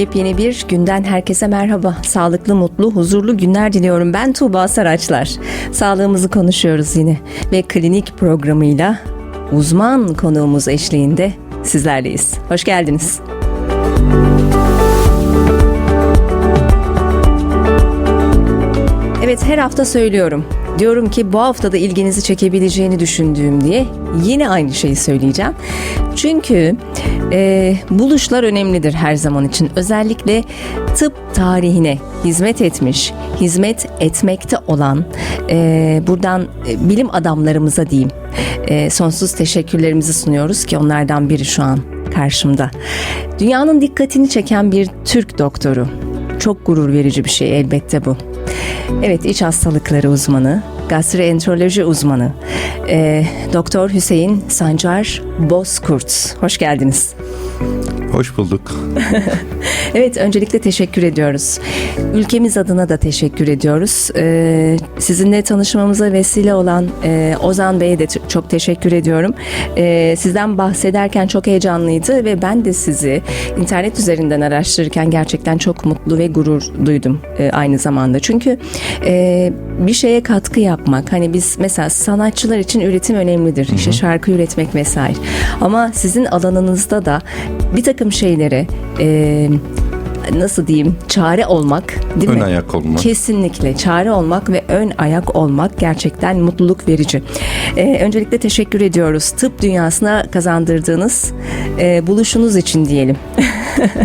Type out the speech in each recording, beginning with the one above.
Yepyeni bir günden herkese merhaba. Sağlıklı, mutlu, huzurlu günler diliyorum. Ben Tuğba Saraçlar. Sağlığımızı konuşuyoruz yine ve klinik programıyla uzman konuğumuz eşliğinde sizlerleyiz. Hoş geldiniz. Evet her hafta söylüyorum. Diyorum ki bu hafta da ilginizi çekebileceğini düşündüğüm diye yine aynı şeyi söyleyeceğim. Çünkü e, buluşlar önemlidir her zaman için. Özellikle tıp tarihine hizmet etmiş, hizmet etmekte olan e, buradan e, bilim adamlarımıza diyeyim e, sonsuz teşekkürlerimizi sunuyoruz ki onlardan biri şu an karşımda. Dünyanın dikkatini çeken bir Türk doktoru. Çok gurur verici bir şey elbette bu. Evet iç hastalıkları uzmanı, gastroenteroloji uzmanı, e, Doktor Hüseyin Sancar Bozkurt. Hoş geldiniz. Hoş bulduk. Evet öncelikle teşekkür ediyoruz. Ülkemiz adına da teşekkür ediyoruz. Ee, sizinle tanışmamıza vesile olan e, Ozan Bey'e de çok teşekkür ediyorum. Ee, sizden bahsederken çok heyecanlıydı ve ben de sizi internet üzerinden araştırırken gerçekten çok mutlu ve gurur duydum e, aynı zamanda. Çünkü e, bir şeye katkı yapmak hani biz mesela sanatçılar için üretim önemlidir. İşte şarkı üretmek vesaire. Ama sizin alanınızda da bir takım şeylere e, nasıl diyeyim çare olmak değil Ön mi? ayak olmak. Kesinlikle çare olmak ve ön ayak olmak gerçekten mutluluk verici. Ee, öncelikle teşekkür ediyoruz tıp dünyasına kazandırdığınız e, buluşunuz için diyelim.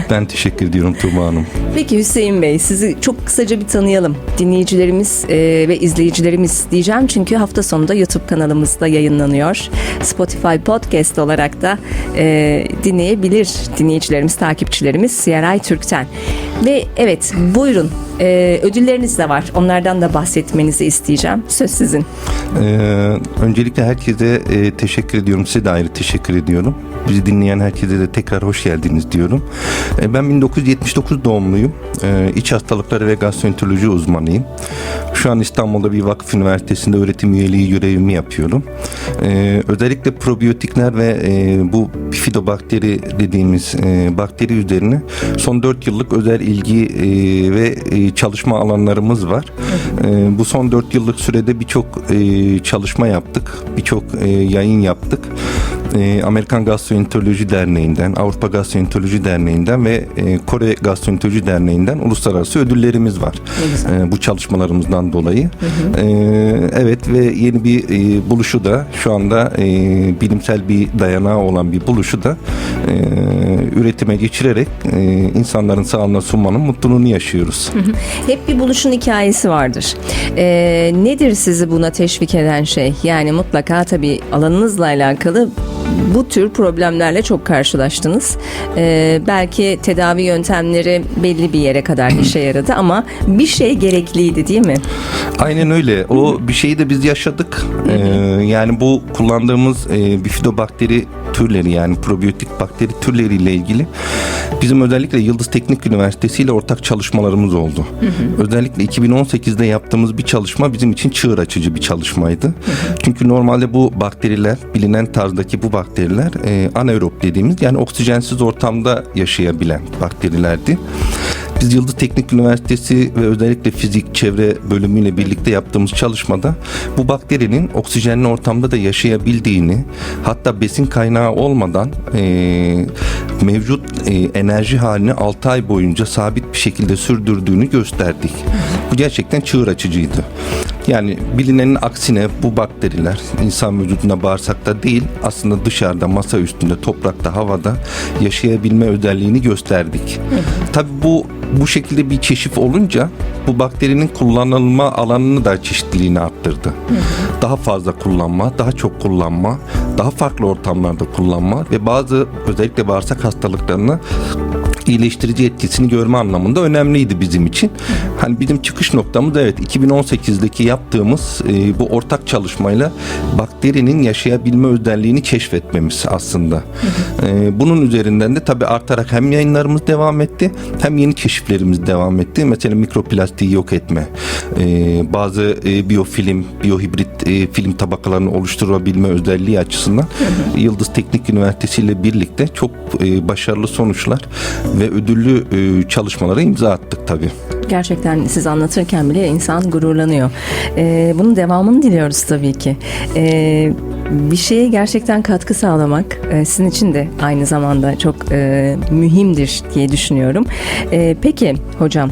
Ben teşekkür ediyorum Tuğba Hanım. Peki Hüseyin Bey sizi çok kısaca bir tanıyalım. Dinleyicilerimiz e, ve izleyicilerimiz diyeceğim çünkü hafta sonunda YouTube kanalımızda yayınlanıyor. Spotify Podcast olarak da e, dinleyebilir dinleyicilerimiz, takipçilerimiz CRI Türk'ten. Ve evet buyurun e, ödülleriniz de var. Onlardan da bahsetmenizi isteyeceğim. Söz sizin. Ee, öncelikle herkese e, teşekkür ediyorum. Size de ayrı teşekkür ediyorum. Bizi dinleyen herkese de tekrar hoş geldiniz diyorum. E, ben 1979 doğumluyum. E, iç hastalıkları ve gastroenteroloji uzmanıyım. Şu an İstanbul'da bir vakıf üniversitesinde öğretim üyeliği görevimi yapıyorum. E, özellikle probiyotikler ve e, bu bifidobakteri dediğimiz e, bakteri üzerine son 4 yıllık özel ilgi e, ve e, çalışma alanlarımız var. E, bu son 4 yıllık sürede birçok e, çalışma yaptık. Birçok e, yayın yaptık. E, Amerikan Gastroenteroloji Derneği'nden, Avrupa Gastroenteroloji Derneği'nden ve e, Kore Gastroenteroloji Derneği'nden uluslararası ödüllerimiz var. E, bu çalışmalarımızdan dolayı. E, evet ve yeni bir e, buluşu da şu anda e, bilimsel bir dayanağı olan bir buluşu da e, üretime geçirerek e, insanların sağlığına sunmanın mutluluğunu yaşıyoruz. Hep bir buluşun hikayesi vardır. Nedir sizi buna teşvik eden şey? Yani mutlaka tabii alanınızla alakalı bu tür problemlerle çok karşılaştınız. Ee, belki tedavi yöntemleri belli bir yere kadar işe yaradı ama bir şey gerekliydi değil mi? Aynen öyle. O bir şeyi de biz yaşadık. Ee, yani bu kullandığımız e, bifidobakteri türleri yani probiyotik bakteri türleriyle ilgili bizim özellikle Yıldız Teknik Üniversitesi ile ortak çalışmalarımız oldu. Özellikle 2018'de yaptığımız bir çalışma bizim için çığır açıcı bir çalışmaydı. Çünkü normalde bu bakteriler bilinen tarzdaki bu bakteriler e, anaerob dediğimiz yani oksijensiz ortamda yaşayabilen bakterilerdi. Biz Yıldız Teknik Üniversitesi ve özellikle fizik çevre bölümüyle birlikte yaptığımız çalışmada bu bakterinin oksijenli ortamda da yaşayabildiğini hatta besin kaynağı olmadan e, mevcut e, enerji halini 6 ay boyunca sabit bir şekilde sürdürdüğünü gösterdik. Bu gerçekten çığır açıcıydı. Yani bilinenin aksine bu bakteriler insan vücudunda bağırsakta değil aslında dışarıda masa üstünde toprakta havada yaşayabilme özelliğini gösterdik. Tabii bu bu şekilde bir keşif olunca bu bakterinin kullanılma alanını da çeşitliliğini arttırdı. Daha fazla kullanma, daha çok kullanma, daha farklı ortamlarda kullanma ve bazı özellikle bağırsak hastalıklarını iyileştirici etkisini görme anlamında önemliydi bizim için. Hani bizim çıkış noktamız evet 2018'deki yaptığımız e, bu ortak çalışmayla bakterinin yaşayabilme özelliğini keşfetmemiz aslında. E, bunun üzerinden de tabii artarak hem yayınlarımız devam etti hem yeni keşiflerimiz devam etti. Mesela mikroplastiği yok etme, e, bazı e, biyofilm, biyohibrit e, film tabakalarını oluşturabilme özelliği açısından Yıldız Teknik Üniversitesi ile birlikte çok e, başarılı sonuçlar ve ödüllü e, çalışmalara imza attık tabii. Gerçekten siz anlatırken bile insan gururlanıyor. Ee, bunun devamını diliyoruz tabii ki. Ee, bir şeye gerçekten katkı sağlamak e, sizin için de aynı zamanda çok e, mühimdir diye düşünüyorum. E, peki hocam,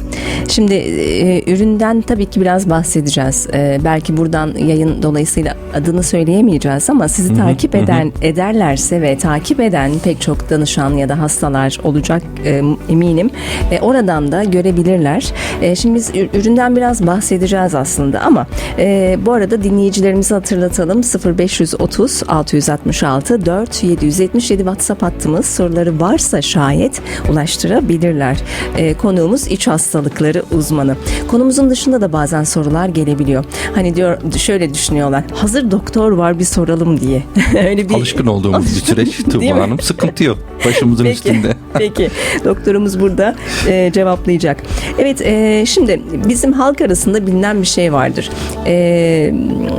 şimdi e, üründen tabii ki biraz bahsedeceğiz. E, belki buradan yayın dolayısıyla adını söyleyemeyeceğiz ama sizi takip eden ederlerse ve takip eden pek çok danışan ya da hastalar olacak e, eminim. E, oradan da görebilirler. E, şimdi biz ür- üründen biraz bahsedeceğiz aslında ama e, bu arada dinleyicilerimizi hatırlatalım 0530 666 4 777 WhatsApp hattımız soruları varsa şayet ulaştırabilirler. E, konuğumuz iç hastalıkları uzmanı. Konumuzun dışında da bazen sorular gelebiliyor. Hani diyor şöyle düşünüyorlar. Hazır doktor var bir soralım diye. Öyle bir Alışkın olduğumuz bir süreç Tuğba? Hanım. Sıkıntı yok. Başımızın Peki, üstünde. Peki. Doktorumuz burada e, cevaplayacak. Evet e, şimdi bizim halk arasında bilinen bir şey vardır. E,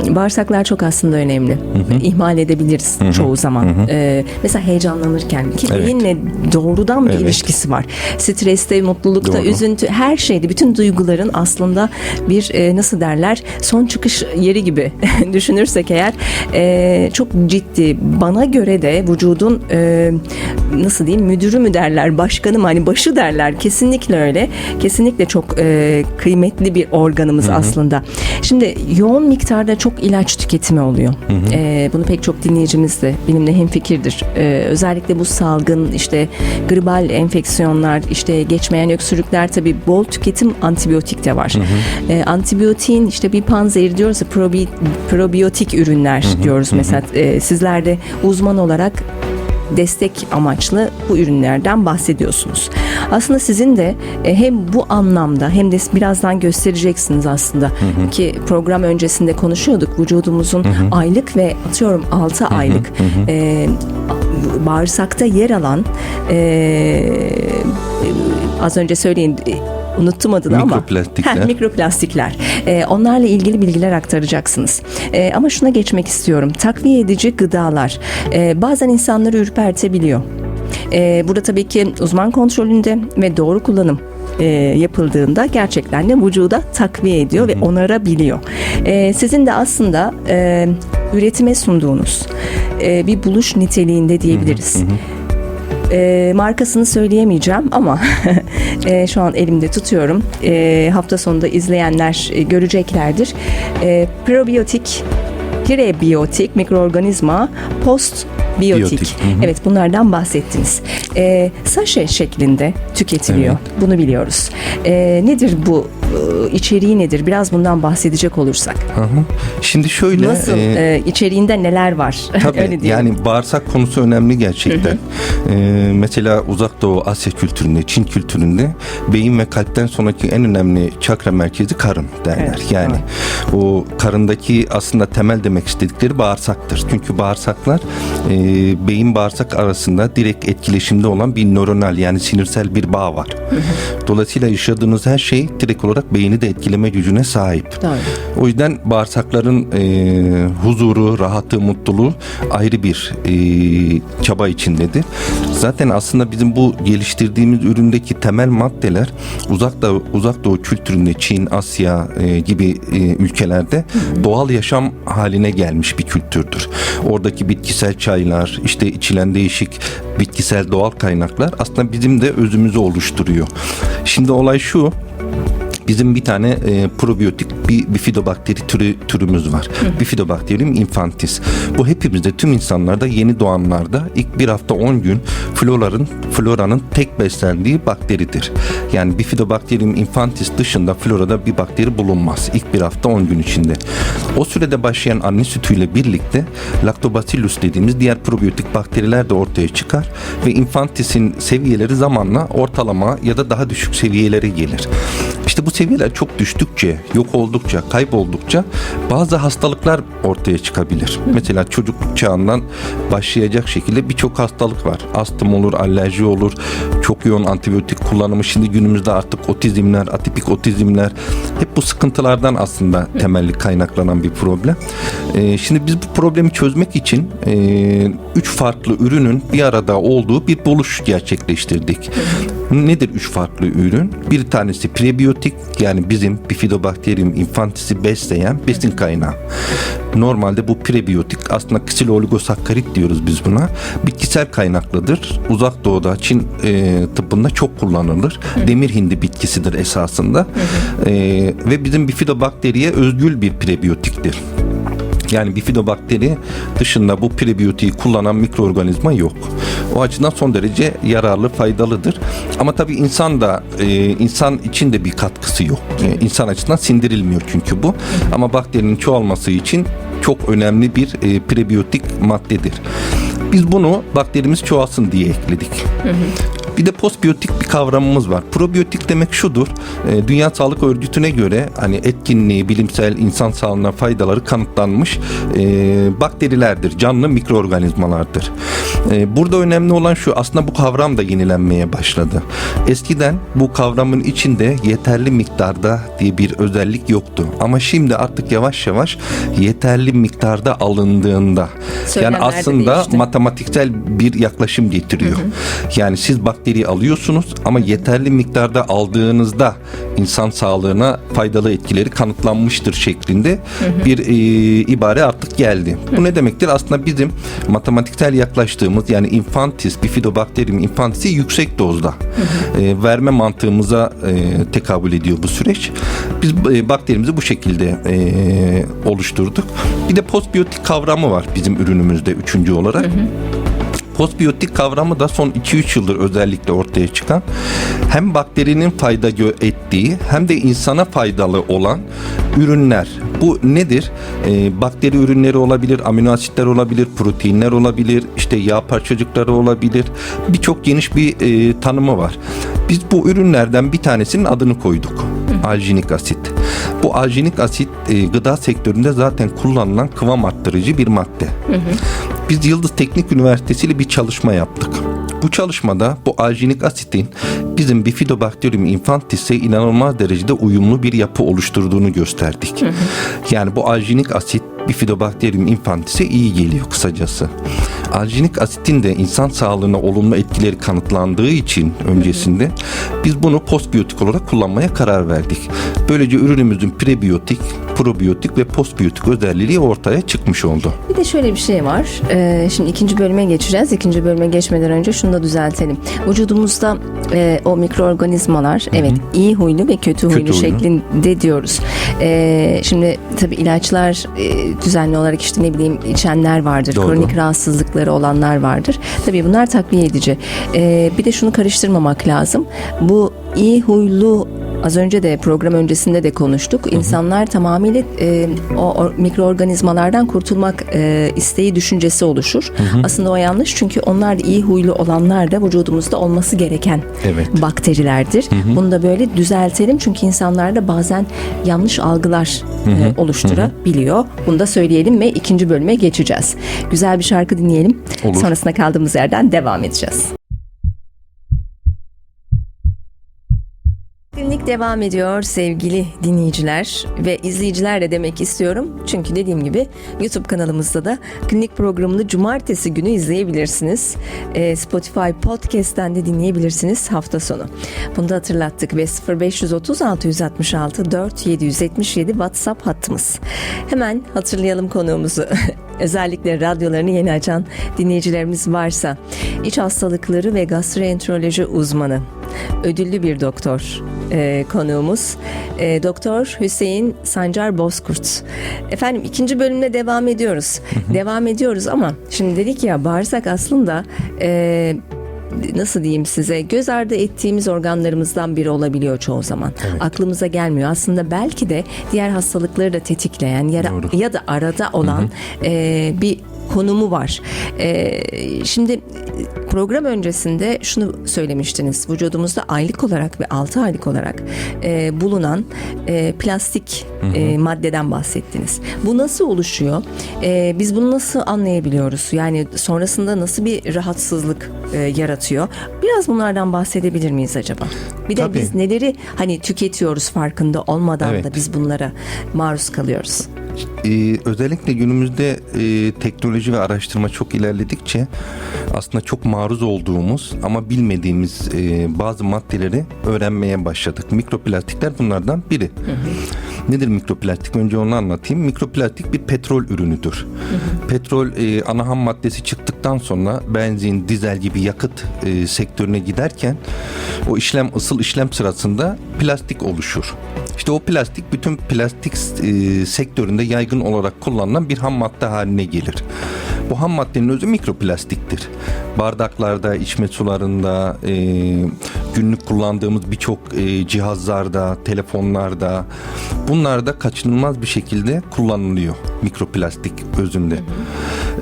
bağırsaklar çok aslında önemli. İhmal edebiliriz çoğu zaman. E, mesela heyecanlanırken ki Evet. beyinle doğrudan bir Evet. ilişkisi var. Streste, mutlulukta, Doğru. üzüntü her şeyde bütün duyguların aslında bir e, nasıl derler son çıkış yeri gibi düşünürsek eğer e, çok ciddi. Bana göre de vücudun e, nasıl diyeyim müdürü mü derler başkanı mı hani başı derler kesinlikle öyle. Kesinlikle çok e, kıymetli bir organımız aslında. Şimdi yoğun miktarda çok ilaç tüketimi oluyor. E, bunu pek çok dinleyicimiz de benimle hemfikirdir. E, özellikle bu salgın işte gribal enfeksiyonlar işte geçmeyen öksürükler tabi bol tüketim antibiyotik de var. E, antibiyotiğin işte bir panzehir diyoruz ya probi, probiyotik ürünler diyoruz mesela. E, sizler de uzman olarak destek amaçlı bu ürünlerden bahsediyorsunuz. Aslında sizin de e, hem bu anlamda hem de birazdan göstereceksiniz aslında ki program öncesinde konuşuyorduk. Vücudumuzun aylık ve atıyorum 6 aylık e, bağırsakta yer alan e, az önce söyleyin unuttum adını ama Mikroplastikler. Heh, mikroplastikler. Ee, onlarla ilgili bilgiler aktaracaksınız. Ee, ama şuna geçmek istiyorum. Takviye edici gıdalar ee, bazen insanları ürpertebiliyor. Ee, burada tabii ki uzman kontrolünde ve doğru kullanım e, yapıldığında gerçekten de vücuda takviye ediyor ve onarabiliyor. Ee, sizin de aslında e, üretime sunduğunuz e, bir buluş niteliğinde diyebiliriz. E, markasını söyleyemeyeceğim ama e, şu an elimde tutuyorum. E, hafta sonunda izleyenler e, göreceklerdir. E, probiyotik, prebiyotik mikroorganizma, post biyotik. Biyotik, hı hı. Evet bunlardan bahsettiniz. E, saşe şeklinde tüketiliyor. Bunu biliyoruz. E, nedir bu e, içeriği nedir? Biraz bundan bahsedecek olursak. Hı hı. Şimdi şöyle Nasıl? e, e, içeriğinde neler var? Tabii Öyle diyelim. yani bağırsak konusu önemli gerçekten. Ee, mesela Uzak Doğu Asya kültüründe, Çin kültüründe beyin ve kalpten sonraki en önemli çakra merkezi karın derler. Evet, yani o karındaki aslında temel demek istedikleri bağırsaktır. Çünkü bağırsaklar e, beyin bağırsak arasında direkt etkileşimde olan bir nöronal yani sinirsel bir bağ var. Dolayısıyla yaşadığınız her şey direkt olarak beyni de etkileme gücüne sahip. Doğru. O yüzden bağırsakların e, huzuru, rahatı, mutluluğu ayrı bir e, çaba içindedir. Zaten aslında bizim bu geliştirdiğimiz üründeki temel maddeler uzak doğu, uzak doğu kültüründe Çin, Asya e, gibi e, ülkelerde doğal yaşam haline gelmiş bir kültürdür. Oradaki bitkisel çaylar, işte içilen değişik bitkisel doğal kaynaklar aslında bizim de özümüzü oluşturuyor. Şimdi olay şu, Bizim bir tane e, probiyotik bir bifidobakteri türü türümüz var. Bifidobakterium infantis. Bu hepimizde tüm insanlarda yeni doğanlarda ilk bir hafta 10 gün floranın floranın tek beslendiği bakteridir. Yani Bifidobakterium infantis dışında florada bir bakteri bulunmaz ilk bir hafta 10 gün içinde. O sürede başlayan anne sütüyle birlikte Lactobacillus dediğimiz diğer probiyotik bakteriler de ortaya çıkar ve infantisin seviyeleri zamanla ortalama ya da daha düşük seviyelere gelir. İşte bu seviyeler çok düştükçe, yok oldukça, kayboldukça bazı hastalıklar ortaya çıkabilir. Mesela çocukluk çağından başlayacak şekilde birçok hastalık var. Astım olur, alerji olur, çok yoğun antibiyotik kullanımı şimdi günümüzde artık otizmler, atipik otizmler hep bu sıkıntılardan aslında temelli kaynaklanan bir problem. E, şimdi biz bu problemi çözmek için e, üç farklı ürünün bir arada olduğu bir buluş gerçekleştirdik. Nedir üç farklı ürün? Bir tanesi prebiyotik yani bizim Bifidobacterium infantisi besleyen besin kaynağı. Normalde bu prebiyotik aslında ksil oligosakkarit diyoruz biz buna. Bitkisel kaynaklıdır. Uzak doğuda Çin e, tıbbında çok kullanılır. Demir hindi bitkisidir esasında. E, ve bizim bifidobakteriye özgül bir prebiyotiktir. Yani bifidobakteri dışında bu prebiyotiği kullanan mikroorganizma yok. O açıdan son derece yararlı, faydalıdır. Ama tabii insan da e, insan için de bir katkısı yok. E, insan açısından sindirilmiyor çünkü bu. Ama bakterinin çoğalması için çok önemli bir e, prebiyotik maddedir. Biz bunu bakterimiz çoğalsın diye ekledik. Bir de postbiyotik bir kavramımız var. Probiyotik demek şudur. e, Dünya Sağlık Örgütü'ne göre hani etkinliği, bilimsel insan sağlığına faydaları kanıtlanmış e, bakterilerdir. Canlı mikroorganizmalardır. E, burada önemli olan şu aslında bu kavram da yenilenmeye başladı. Eskiden bu kavramın içinde yeterli miktarda diye bir özellik yoktu. Ama şimdi artık yavaş yavaş yeterli miktarda alındığında yani Söylemler de aslında matematiksel bir yaklaşım getiriyor. Yani siz bakteriyi alıyorsunuz ama yeterli miktarda aldığınızda insan sağlığına faydalı etkileri kanıtlanmıştır şeklinde bir e, ibare artık geldi. Bu ne demektir? Aslında bizim matematiksel yaklaştığımız yani infantis, bifidobakterium infantisi yüksek dozda e, verme mantığımıza e, tekabül ediyor bu süreç. Biz e, bakterimizi bu şekilde e, oluşturduk. Bir de postbiyotik kavramı var bizim ürünümüzde üçüncü olarak. Postbiyotik kavramı da son 2-3 yıldır özellikle ortaya çıkan hem bakterinin fayda ettiği hem de insana faydalı olan ürünler. Bu nedir? Ee, bakteri ürünleri olabilir, amino asitler olabilir, proteinler olabilir, işte yağ parçacıkları olabilir. Birçok geniş bir e, tanımı var. Biz bu ürünlerden bir tanesinin adını koyduk. Aljinik asit. Bu aljinik asit e, gıda sektöründe zaten kullanılan kıvam arttırıcı bir madde. Biz Yıldız Teknik Üniversitesi ile bir çalışma yaptık. Bu çalışmada bu aljinik asitin bizim Bifidobacterium infantis'e inanılmaz derecede uyumlu bir yapı oluşturduğunu gösterdik. Yani bu aljinik asit Bifidobacterium infantis'e iyi geliyor kısacası. Aljinik asitin de insan sağlığına olumlu etkileri kanıtlandığı için öncesinde biz bunu postbiyotik olarak kullanmaya karar verdik. Böylece ürünümüzün prebiyotik, probiyotik ve postbiyotik özelliği ortaya çıkmış oldu. Bir de şöyle bir şey var. Ee, şimdi ikinci bölüme geçeceğiz. İkinci bölüme geçmeden önce şunu da düzeltelim. Vücudumuzda e, o mikroorganizmalar evet iyi huylu ve kötü huylu, Kötü huylu. şeklinde diyoruz. Ee, şimdi tabii ilaçlar e, düzenli olarak işte ne bileyim içenler vardır. Doğru. Kronik rahatsızlıkları olanlar vardır. Tabii bunlar takviye edici. Ee, bir de şunu karıştırmamak lazım. Bu iyi huylu Az önce de program öncesinde de konuştuk. İnsanlar tamamıyla e, o, o mikroorganizmalardan kurtulmak e, isteği düşüncesi oluşur. Aslında o yanlış çünkü onlar da iyi huylu olanlar da vücudumuzda olması gereken Evet. bakterilerdir. Bunu da böyle düzeltelim çünkü insanlarda bazen yanlış algılar e, oluşturabiliyor. Bunu da söyleyelim ve ikinci bölüme geçeceğiz. Güzel bir şarkı dinleyelim. Olur. Sonrasında kaldığımız yerden devam edeceğiz. Günlük devam ediyor sevgili dinleyiciler ve izleyiciler de demek istiyorum. Çünkü dediğim gibi YouTube kanalımızda da klinik programını cumartesi günü izleyebilirsiniz. Ee, Spotify Podcast'ten de dinleyebilirsiniz hafta sonu. Bunu da hatırlattık ve 0530 666 4 777 WhatsApp hattımız. Hemen hatırlayalım konuğumuzu. Özellikle radyolarını yeni açan dinleyicilerimiz varsa iç hastalıkları ve gastroenteroloji uzmanı ödüllü bir doktor e, konuğumuz e, Doktor Hüseyin Sancar Bozkurt. Efendim ikinci bölümle devam ediyoruz. devam ediyoruz ama şimdi dedik ya bağırsak aslında e, nasıl diyeyim size göz ardı ettiğimiz organlarımızdan biri olabiliyor çoğu zaman. Aklımıza gelmiyor. Aslında belki de diğer hastalıkları da tetikleyen ya, Doğru. ya da arada olan e, bir konumu var. E, şimdi program öncesinde şunu söylemiştiniz. Vücudumuzda aylık olarak ve 6 aylık olarak e, bulunan e, plastik e, maddeden bahsettiniz. Bu nasıl oluşuyor? E, biz bunu nasıl anlayabiliyoruz? Yani sonrasında nasıl bir rahatsızlık e, yaratıyor? Biraz bunlardan bahsedebilir miyiz acaba? Bir de Tabii. biz neleri hani tüketiyoruz farkında olmadan Evet. da biz bunlara maruz kalıyoruz. Ee, özellikle günümüzde e, teknoloji ve araştırma çok ilerledikçe aslında çok maruz olduğumuz ama bilmediğimiz e, bazı maddeleri öğrenmeye başladık. Mikroplastikler bunlardan biri. Nedir mikroplastik? Önce onu anlatayım. Mikroplastik bir petrol ürünüdür. Petrol e, ana ham maddesi çıktıktan sonra benzin, dizel gibi yakıt e, sektörüne giderken o işlem ısıl işlem sırasında plastik oluşur. İşte o plastik bütün plastik e, sektöründe yaygın olarak kullanılan bir ham madde haline gelir. Bu ham maddenin özü mikroplastiktir. Bardaklarda, içme sularında, e, günlük kullandığımız birçok e, cihazlarda, telefonlarda bunlarda kaçınılmaz bir şekilde kullanılıyor mikroplastik özünde.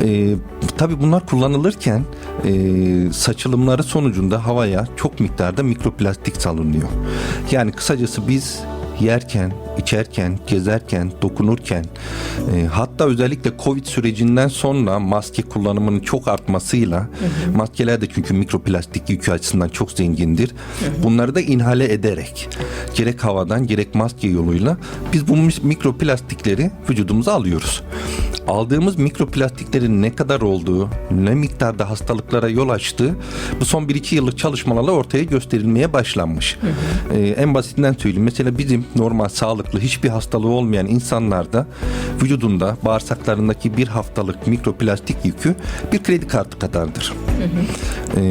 E, tabii bunlar kullanılırken e, saçılımları sonucunda havaya çok miktarda mikroplastik salınıyor. Yani kısacası biz yerken, içerken, gezerken, dokunurken e, hatta özellikle Covid sürecinden sonra maske kullanımının çok artmasıyla maskeler de çünkü mikroplastik yükü açısından çok zengindir. Bunları da inhale ederek gerek havadan gerek maske yoluyla biz bu mikroplastikleri vücudumuza alıyoruz. Aldığımız mikroplastiklerin ne kadar olduğu, ne miktarda hastalıklara yol açtığı bu son 1-2 yıllık çalışmalarla ortaya gösterilmeye başlanmış. Ee, en basitinden söyleyeyim. Mesela bizim normal sağlıklı hiçbir hastalığı olmayan insanlarda vücudunda bağırsaklarındaki bir haftalık mikroplastik yükü bir kredi kartı kadardır. Ee,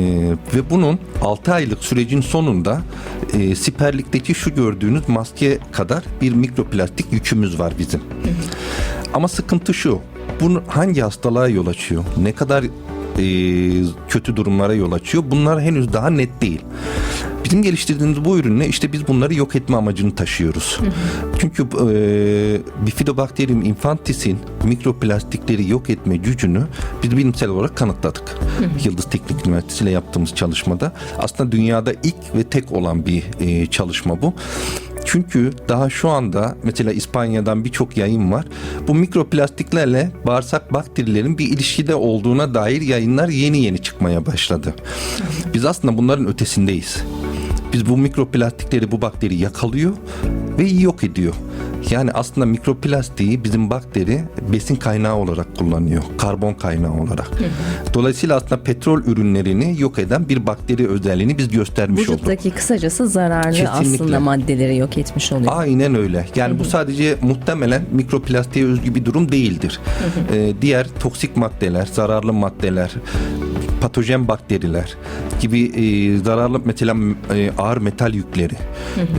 ve bunun 6 aylık sürecin sonunda e, siperlikteki şu gördüğünüz maske kadar bir mikroplastik yükümüz var bizim. Ama sıkıntı şu. Bu hangi hastalığa yol açıyor? Ne kadar e, kötü durumlara yol açıyor? Bunlar henüz daha net değil. Bizim geliştirdiğimiz bu ürünle işte biz bunları yok etme amacını taşıyoruz. Çünkü e, Bifidobacterium infantis'in mikroplastikleri yok etme gücünü biz bilimsel olarak kanıtladık. Yıldız Teknik Üniversitesi ile yaptığımız çalışmada. Aslında dünyada ilk ve tek olan bir e, çalışma bu. Çünkü daha şu anda mesela İspanya'dan birçok yayın var. Bu mikroplastiklerle bağırsak bakterilerin bir ilişkide olduğuna dair yayınlar yeni yeni çıkmaya başladı. Biz aslında bunların ötesindeyiz. Biz bu mikroplastikleri bu bakteri yakalıyor ve yok ediyor. Yani aslında mikroplastiği bizim bakteri besin kaynağı olarak kullanıyor. Karbon kaynağı olarak. Dolayısıyla aslında petrol ürünlerini yok eden bir bakteri özelliğini biz göstermiş olduk. Vücuttaki kısacası zararlı Kesinlikle. aslında maddeleri yok etmiş oluyor. Aynen öyle. Yani bu sadece muhtemelen mikroplastiğe özgü bir durum değildir. Ee, diğer toksik maddeler, zararlı maddeler, patojen bakteriler gibi e, zararlı mesela e, ağır metal yükleri,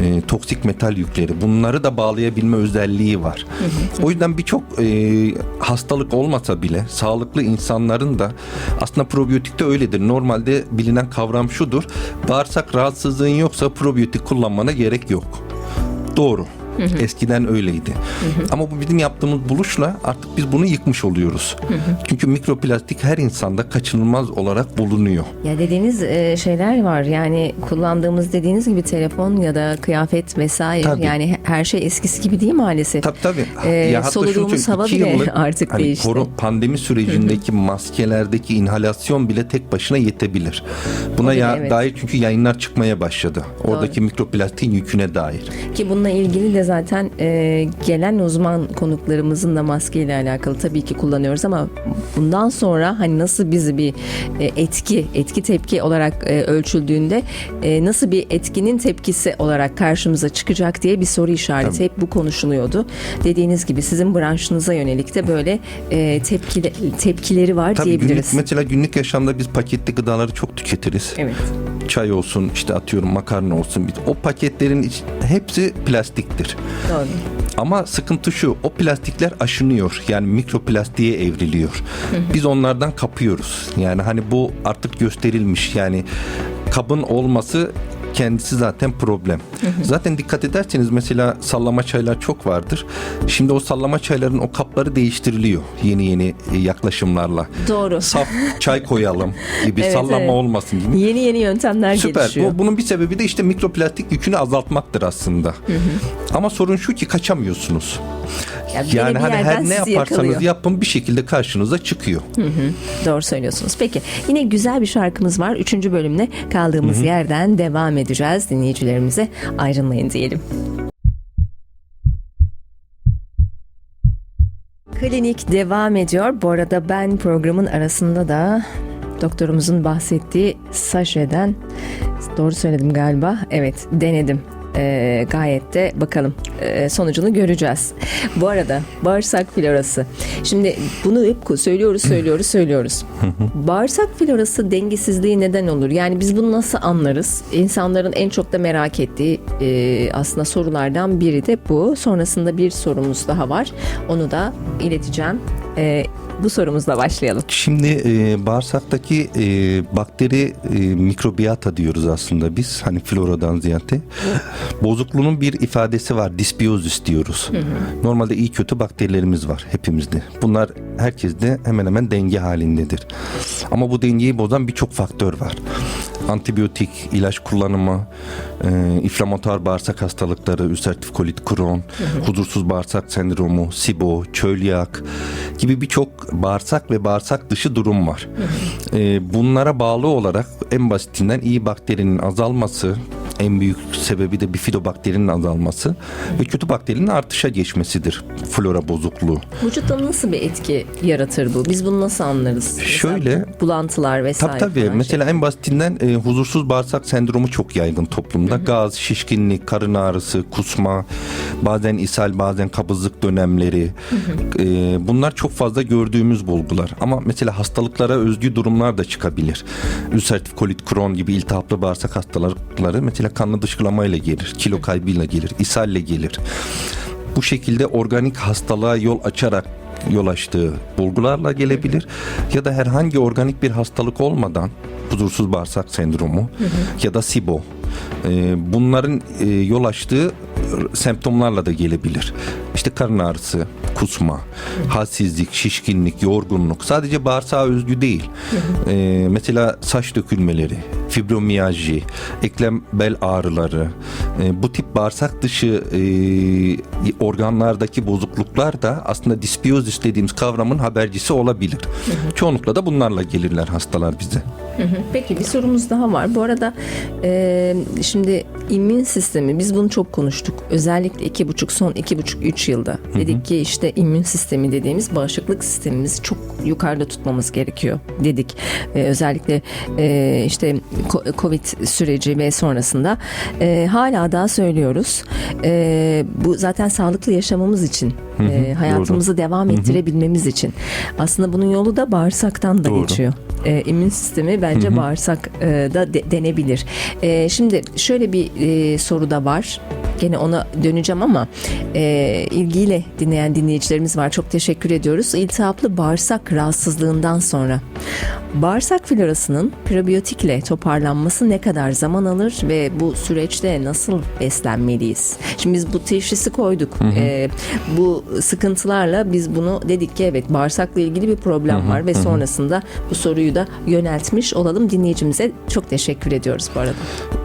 e, toksik metal yükleri bunları da bağlayabilme özelliği var. O yüzden birçok e, hastalık olmasa bile sağlıklı insanların da aslında probiyotikte öyledir. Normalde bilinen kavram şudur. Bağırsak rahatsızlığın yoksa probiyotik kullanmana gerek yok. Doğru. Eskiden öyleydi. Ama bu bizim yaptığımız buluşla artık biz bunu yıkmış oluyoruz. Çünkü mikroplastik her insanda kaçınılmaz olarak bulunuyor. Ya dediğiniz e, şeyler var yani kullandığımız dediğiniz gibi telefon ya da kıyafet vesaire Tabii. yani her şey eskisi gibi değil maalesef. Tabii tabii. Ee, hatta soluduğumuz hava bile yıllık artık hani değişti. koru- pandemi sürecindeki maskelerdeki inhalasyon bile tek başına yetebilir. Buna bile, ya, evet. dair çünkü yayınlar çıkmaya başladı. Oradaki mikroplastiğin yüküne dair. Ki bununla ilgili de zaten e, gelen uzman konuklarımızın da maskeyle alakalı tabii ki kullanıyoruz ama bundan sonra hani nasıl bizi bir e, etki, etki tepki olarak e, ölçüldüğünde e, nasıl bir etkinin tepkisi olarak karşımıza çıkacak diye bir soru işareti hep bu konuşuluyordu. Dediğiniz gibi sizin branşınıza yönelik de böyle e, tepkile, tepkileri var Tabii diyebiliriz. günlük, mesela günlük yaşamda biz paketli gıdaları çok tüketiriz. Evet. Çay olsun işte atıyorum makarna olsun. O paketlerin iç- hepsi plastiktir. Doğru. Ama sıkıntı şu o plastikler aşınıyor yani mikroplastiğe evriliyor. Biz onlardan kapıyoruz. Yani hani bu artık gösterilmiş yani kabın olması kendisi zaten problem. Zaten dikkat ederseniz mesela sallama çaylar çok vardır. Şimdi o sallama çayların o kapları değiştiriliyor yeni yeni e, yaklaşımlarla. Doğru. Saf çay koyalım gibi Evet, sallama evet. olmasın gibi. Yeni yeni yöntemler Süper. gelişiyor. Bu, bunun bir sebebi de işte mikroplastik yükünü azaltmaktır aslında. Ama sorun şu ki kaçamıyorsunuz. Yani bir hani her ne yaparsanız yakalıyor. yapın bir şekilde karşınıza çıkıyor. Doğru söylüyorsunuz. Peki yine güzel bir şarkımız var. Üçüncü bölümle kaldığımız yerden devam edeceğiz. Dinleyicilerimize ayrılmayın diyelim. Klinik devam ediyor. Bu arada ben programın arasında da doktorumuzun bahsettiği saşeden doğru söyledim galiba. Evet denedim. Ee, gayet de bakalım ee, sonucunu göreceğiz. Bu arada bağırsak florası. Şimdi bunu hep söylüyoruz, söylüyoruz, söylüyoruz. bağırsak florası dengesizliği neden olur? Yani biz bunu nasıl anlarız? İnsanların en çok da merak ettiği e, aslında sorulardan biri de bu. Sonrasında bir sorumuz daha var. Onu da ileteceğim. Ee, bu sorumuzla başlayalım. Şimdi e, bağırsaktaki e, bakteri e, mikrobiyata diyoruz aslında biz hani floradan ziyade. Bozukluğunun bir ifadesi var disbiyozis diyoruz. Normalde iyi kötü bakterilerimiz var hepimizde. Bunlar herkeste hemen hemen denge halindedir. Ama bu dengeyi bozan birçok faktör var. Antibiyotik, ilaç kullanımı, e, inflamatuar bağırsak hastalıkları, ülseratif kolit Crohn, huzursuz bağırsak sendromu, SIBO, çölyak gibi birçok bağırsak ve bağırsak dışı durum var. E, bunlara bağlı olarak en basitinden iyi bakterinin azalması, en büyük sebebi de bifidobakterinin azalması ve kötü bakterinin artışa geçmesidir flora bozukluğu. Vücutta nasıl bir etki yaratır bu? Biz bunu nasıl anlarız? Mesela Şöyle- bulantılar vesaire. Tabii tabii. falan Mesela en basitinden e, huzursuz bağırsak sendromu çok yaygın toplumda. Gaz, şişkinlik, karın ağrısı, kusma, bazen ishal, bazen kabızlık dönemleri. E, bunlar çok fazla gördüğümüz bulgular. Ama mesela hastalıklara özgü durumlar da çıkabilir. Ülseratif kolit Crohn gibi iltihaplı bağırsak hastalıkları mesela kanlı dışkılamayla gelir, kilo kaybıyla gelir, ishalle gelir. Bu şekilde organik hastalığa yol açarak yol açtığı bulgularla gelebilir ya da herhangi organik bir hastalık olmadan huzursuz bağırsak sendromu ya da SIBO e, bunların e, yol açtığı semptomlarla da gelebilir. İşte karın ağrısı, kusma, halsizlik, şişkinlik, yorgunluk sadece bağırsağa özgü değil. E, mesela saç dökülmeleri, fibromiyalji, eklem bel ağrıları, e, bu tip bağırsak dışı e, organlardaki bozukluklar da aslında disbiyozis dediğimiz kavramın habercisi olabilir. Çoğunlukla da bunlarla gelirler hastalar bize. Hı hı. Peki bir sorumuz daha var. Bu arada e, şimdi immün sistemi biz bunu çok konuştuk. Özellikle iki buçuk son iki buçuk üç yılda dedik ki işte immün sistemi dediğimiz bağışıklık sistemimizi çok yukarıda tutmamız gerekiyor dedik. E, özellikle e, işte Covid süreci ve sonrasında e, hala daha söylüyoruz. E, bu zaten sağlıklı yaşamamız için e, hayatımızı devam ettirebilmemiz için. Aslında bunun yolu da bağırsaktan da Doğru. geçiyor e, immün sistemi bence bağırsak e, da de- denebilir. E, şimdi şöyle bir e, soru da var. Gene ona döneceğim ama e, ilgiyle dinleyen dinleyicilerimiz var. Çok teşekkür ediyoruz. İltihaplı bağırsak rahatsızlığından sonra bağırsak florasının probiyotikle toparlanması ne kadar zaman alır ve bu süreçte nasıl beslenmeliyiz? Şimdi biz bu teşhisi koyduk. E, bu sıkıntılarla biz bunu dedik ki evet bağırsakla ilgili bir problem var ve sonrasında bu soruyu da yöneltmiş olalım. Dinleyicimize çok teşekkür ediyoruz bu arada.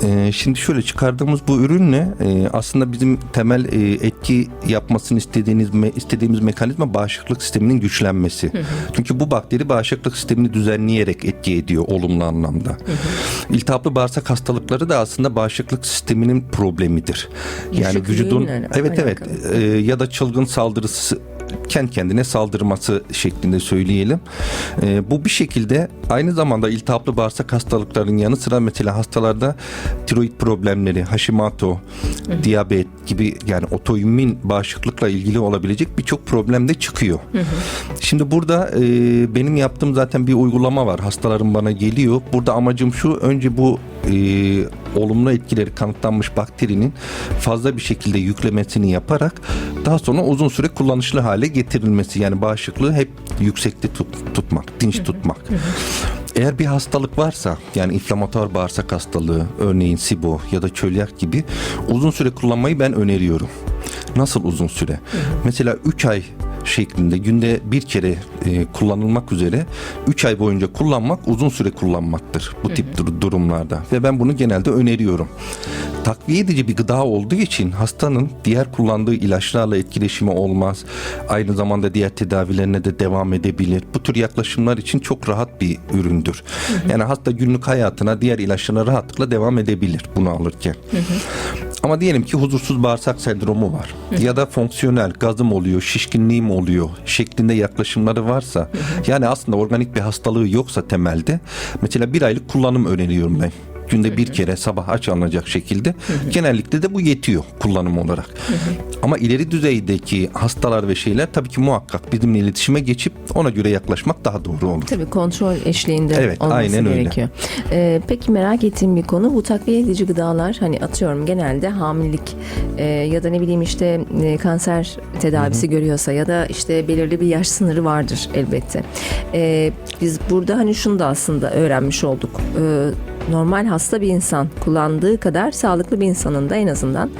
Ee, şimdi şöyle çıkardığımız bu ürünle e, aslında bizim temel e, etki yapmasını istediğiniz me- istediğimiz mekanizma bağışıklık sisteminin güçlenmesi. Çünkü bu bakteri bağışıklık sistemini düzenleyerek etki ediyor olumlu anlamda. İltihaplı bağırsak hastalıkları da aslında bağışıklık sisteminin problemidir. Yani Düşük vücudun mi? evet evet e, ya da çılgın saldırısı kendi kendine saldırması şeklinde söyleyelim. E, bu bir şekilde aynı zamanda iltihaplı bağırsak hastalıklarının yanı sıra mesela hastalarda tiroid problemleri, Hashimoto, diyabet gibi yani otoimmün bağışıklıkla ilgili olabilecek birçok problem de çıkıyor. Şimdi burada e, benim yaptığım zaten bir uygulama var. Hastalarım bana geliyor. Burada amacım şu önce bu e, olumlu etkileri kanıtlanmış bakterinin fazla bir şekilde yüklemesini yaparak daha sonra uzun süre kullanışlı hale getirilmesi. Yani bağışıklığı hep yüksekte tut- tutmak, dinç tutmak. Eğer bir hastalık varsa yani inflamatuar bağırsak hastalığı örneğin SIBO ya da çölyak gibi uzun süre kullanmayı ben öneriyorum. Nasıl uzun süre? Mesela 3 ay şeklinde günde bir kere e, kullanılmak üzere 3 ay boyunca kullanmak uzun süre kullanmaktır bu tip dur- durumlarda ve ben bunu genelde öneriyorum. Takviye edici bir gıda olduğu için hastanın diğer kullandığı ilaçlarla etkileşimi olmaz. Aynı zamanda diğer tedavilerine de devam edebilir. Bu tür yaklaşımlar için çok rahat bir üründür. Yani hasta günlük hayatına diğer ilaçlara rahatlıkla devam edebilir bunu alırken. Ama diyelim ki huzursuz bağırsak sendromu var. Ya da fonksiyonel gazım oluyor, şişkinliğim oluyor şeklinde yaklaşımları varsa yani aslında organik bir hastalığı yoksa temelde mesela bir aylık kullanım öneriyorum ben. Günde bir kere sabah aç alınacak şekilde. Genellikle de bu yetiyor kullanım olarak. Ama ileri düzeydeki hastalar ve şeyler tabii ki muhakkak bizimle iletişime geçip ona göre yaklaşmak daha doğru olur. Tabii kontrol eşliğinde Evet, olması aynen öyle. gerekiyor. Ee, peki merak ettiğim bir konu bu takviye edici gıdalar hani atıyorum genelde hamilelik e, ya da ne bileyim işte e, kanser tedavisi görüyorsa ya da işte belirli bir yaş sınırı vardır elbette. Ee, biz burada hani şunu da aslında öğrenmiş olduk. Ee, normal hasta bir insan kullandığı kadar sağlıklı bir insanın da en azından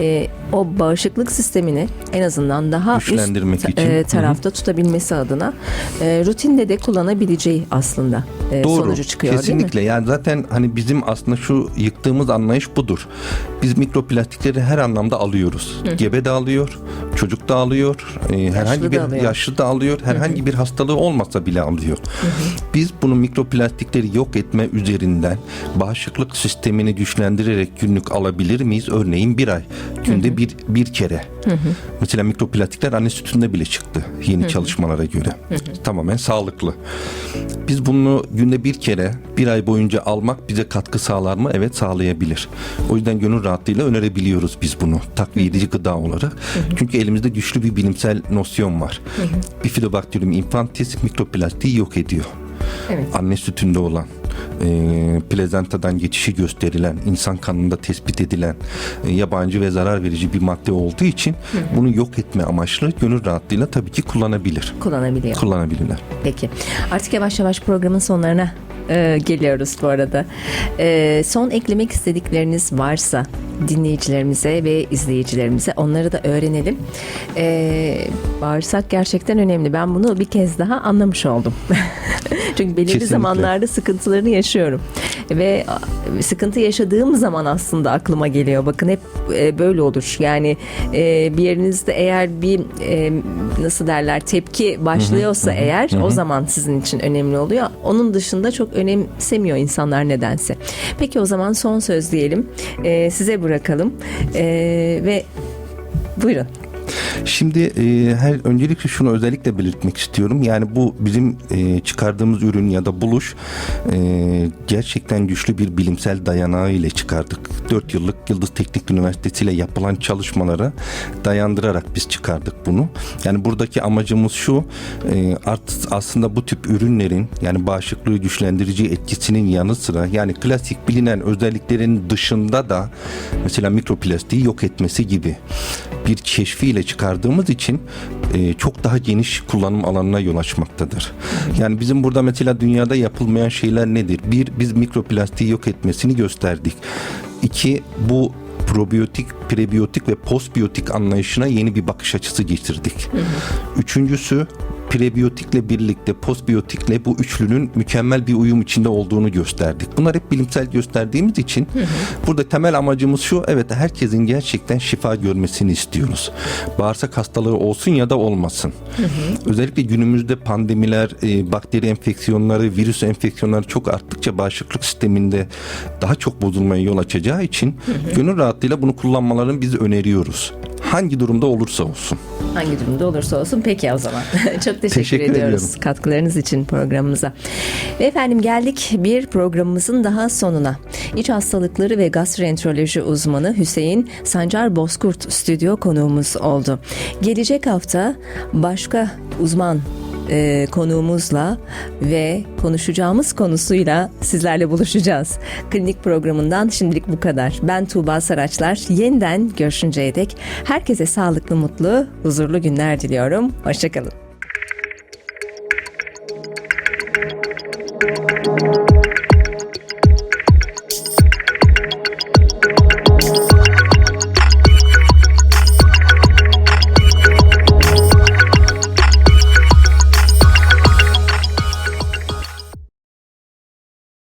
e, o bağışıklık sistemini en azından daha üst Güçlendirmek ta- için. e, Hı hı. tarafta tutabilmesi adına e, rutinde de kullanabileceği aslında e, Doğru. sonucu çıkıyor değil Kesinlikle. Yani zaten hani bizim aslında şu yıktığımız anlayış budur. Biz mikroplastikleri her anlamda alıyoruz. Gebe de alıyor, çocuk da alıyor, e, herhangi da bir alıyor. yaşlı da alıyor, herhangi bir hastalığı olmasa bile alıyor. Biz bunu mikroplastikleri yok etme üzerinden bağışıklık sistemini güçlendirerek günlük alabilir miyiz? Örneğin bir ay. Günde bir, bir kere. Mesela mikroplastikler anne sütünde bile çıktı yeni çalışmalara göre. Tamamen sağlıklı. Biz bunu günde bir kere bir ay boyunca almak bize katkı sağlar mı? Evet sağlayabilir. O yüzden gönül rahatlığıyla önerebiliyoruz biz bunu takviye edici gıda olarak. Çünkü elimizde güçlü bir bilimsel nosyon var. Bifidobacterium infantis mikroplastiği yok ediyor. Evet. Anne sütünde olan e, plezantadan geçişi gösterilen, insan kanında tespit edilen e, yabancı ve zarar verici bir madde olduğu için bunu yok etme amaçlı gönül rahatlığıyla tabii ki kullanabilir. kullanabiliyor. Kullanabilirler. Peki artık yavaş yavaş programın sonlarına e, geliyoruz bu arada. E, son eklemek istedikleriniz varsa dinleyicilerimize ve izleyicilerimize onları da öğrenelim. E, bağırsak gerçekten önemli. Ben bunu bir kez daha anlamış oldum. Çünkü belirli Kesinlikle. zamanlarda sıkıntılarını yaşıyorum. Ve sıkıntı yaşadığım zaman aslında aklıma geliyor. Bakın hep e, böyle olur. Yani e, bir yerinizde eğer bir e, nasıl derler tepki başlıyorsa eğer o zaman sizin için önemli oluyor. Onun dışında çok önemsemiyor insanlar nedense. Peki o zaman son söz diyelim. E, size bırakalım. E, ve buyurun. Şimdi e, her öncelikle şunu özellikle belirtmek istiyorum. Yani bu bizim e, çıkardığımız ürün ya da buluş e, gerçekten güçlü bir bilimsel dayanağı ile çıkardık. 4 yıllık Yıldız Teknik Üniversitesi ile yapılan çalışmalara dayandırarak biz çıkardık bunu. Yani buradaki amacımız şu e, art, aslında bu tip ürünlerin yani bağışıklığı güçlendirici etkisinin yanı sıra yani klasik bilinen özelliklerin dışında da mesela mikroplastiği yok etmesi gibi bir keşfiyle çıkardığımız için e, çok daha geniş kullanım alanına yol açmaktadır. Yani bizim burada mesela dünyada yapılmayan şeyler nedir? Bir, biz mikroplastiği yok etmesini gösterdik. İki, bu probiyotik, prebiyotik ve postbiyotik anlayışına yeni bir bakış açısı getirdik. Üçüncüsü prebiyotikle birlikte postbiyotikle bu üçlünün mükemmel bir uyum içinde olduğunu gösterdik. Bunlar hep bilimsel gösterdiğimiz için burada temel amacımız şu evet herkesin gerçekten şifa görmesini istiyoruz. Bağırsak hastalığı olsun ya da olmasın. Özellikle günümüzde pandemiler, e, bakteri enfeksiyonları, virüs enfeksiyonları çok arttıkça bağışıklık sisteminde daha çok bozulmaya yol açacağı için gönül rahatlığıyla bunu kullanmalarını biz öneriyoruz. Hangi durumda olursa olsun. Hangi durumda olursa olsun peki o zaman. Çok teşekkür, Teşekkür ediyoruz ediyorum. katkılarınız için programımıza. Ve efendim geldik bir programımızın daha sonuna. İç hastalıkları ve gastroenteroloji uzmanı Hüseyin Sancar Bozkurt stüdyo konuğumuz oldu. Gelecek hafta başka uzman e, konuğumuzla ve konuşacağımız konusuyla sizlerle buluşacağız. Klinik programından şimdilik bu kadar. Ben Tuğba Saraçlar. Yeniden görüşünceye dek herkese sağlıklı, mutlu, huzurlu günler diliyorum. Hoşçakalın.